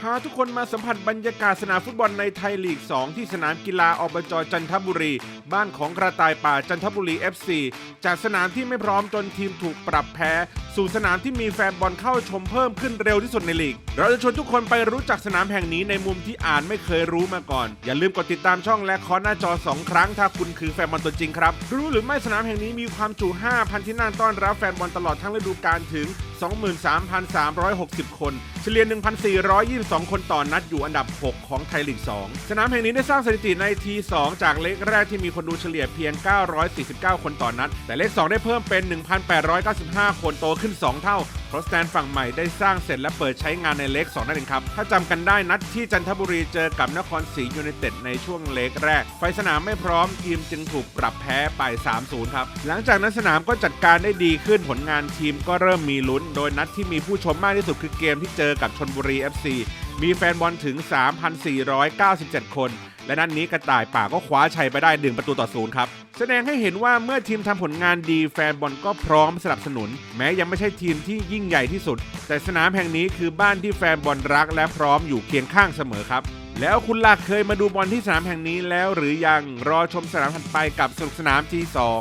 พาทุกคนมาสัมผัสบรรยากาศสนามฟุตบอลในไทยลีก 2 ที่สนามกีฬาอบจจันทบุรี บ้านของกระต่ายป่าจันทบุรี FC จากสนามที่ไม่พร้อมจนทีมถูกปรับแพ้ สู่สนามที่มีแฟนบอลเข้าชมเพิ่มขึ้นเร็วที่สุดในลีก เราจะชวนทุกคนไปรู้จักสนามแห่งนี้ในมุมที่อ่านไม่เคยรู้มาก่อน อย่าลืมกดติดตามช่องและคอหน้าจอ 2 ครั้ง ถ้าคุณคือแฟนบอลตัวจริงครับ รู้หรือไม่สนามแห่งนี้มีความจุ 5,000 ที่นั่งต้อนรับแฟนบอลตลอดทั้งฤดูกาลถึง 23,360 คน เฉลี่ย1,420 2 คนต่อนนัดอยู่อันดับ 6 ของไทยลีก 2 สนามแห่งนี้ได้สร้างสถิติในที 2 จากเลขแรกที่มีคนดูเฉลี่ยเพียง 949 คนต่อนนัด แต่เลข 2 ได้เพิ่มเป็น 1,895 คนโตขึ้น 2 เท่าเพราะสแตนฝั่งใหม่ได้สร้างเสร็จและเปิดใช้งานในเลข2นั่นเองครับ ถ้าจำกันได้นัดที่จันทบุรีเจอกับนครศรียูไนเต็ดในช่วงเลขแรก ไฟสนามไม่พร้อมทีมจึงถูกปรับแพ้ไป 3-0 ครับ หลังจากนั้นสนามก็จัดการได้ดีขึ้นผลงานทีมก็เริ่มมีลุ้น โดยนัดที่มีผู้ชมมากที่สุดคือเกมที่เจอกับชนบุรี FC มีแฟนบอลถึง 3,497 คน และนัดนนี้กระต่ายป่าก็คว้าชัยไปได้ดึงประตูต่อศูนย์ครับ แสดงให้เห็นว่าเมื่อทีมทำผลงานดีแฟนบอลก็พร้อมสนับสนุน แม้ยังไม่ใช่ทีมที่ยิ่งใหญ่ที่สุด แต่สนามแห่งนี้คือบ้านที่แฟนบอลรักและพร้อมอยู่เคียงข้างเสมอครับแล้วคุณล่ะเคยมาดูบอลที่สนามแห่งนี้แล้วหรือยังรอชมสนามถัดไปกับสนุกสนามทีสอง